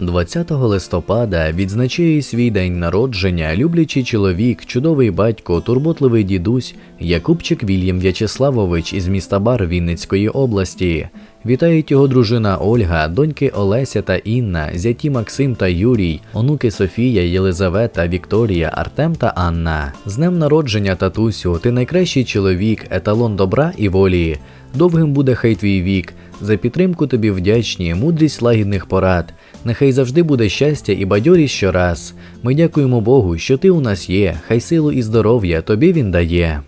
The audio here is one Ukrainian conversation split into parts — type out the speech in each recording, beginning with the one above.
20 листопада відзначає свій день народження люблячий чоловік, чудовий батько, турботливий дідусь Якубчик Вільям В'ячеславович із міста Бар Вінницької області. Вітають його дружина Ольга, доньки Олеся та Інна, зяті Максим та Юрій, онуки Софія, Єлизавета, Вікторія, Артем та Анна. З днем народження, татусю, ти найкращий чоловік, еталон добра і волі. Довгим буде хай твій вік. За підтримку тобі вдячні, мудрість лагідних порад. Нехай завжди буде щастя і бадьорість щораз. Ми дякуємо Богу, що ти у нас є. Хай силу і здоров'я тобі він дає.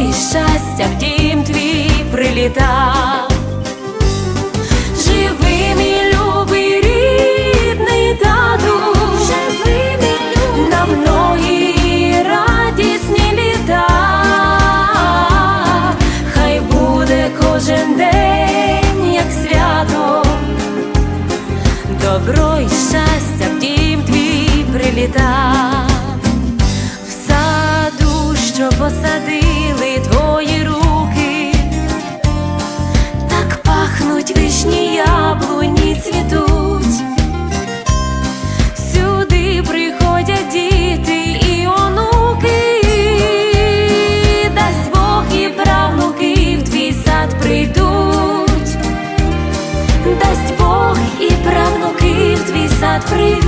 І щастя в дім твій приліта. Живи, мій любий рідний тату, живи, мій любий, на многі радісні літа. Хай буде кожен день, як свято, добро і щастя в дім твій приліта. В саду, що посадили і правнуки в твій сад прийдуть.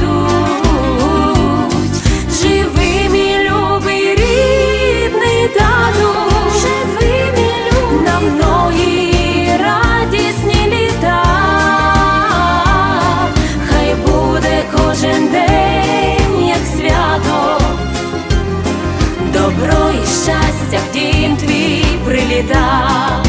Живи, мій любий рідний тату, живи, мій любий, на многі радісні літа. Хай буде кожен день, як свято, добро і щастя в дім твій приліта.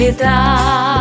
Добро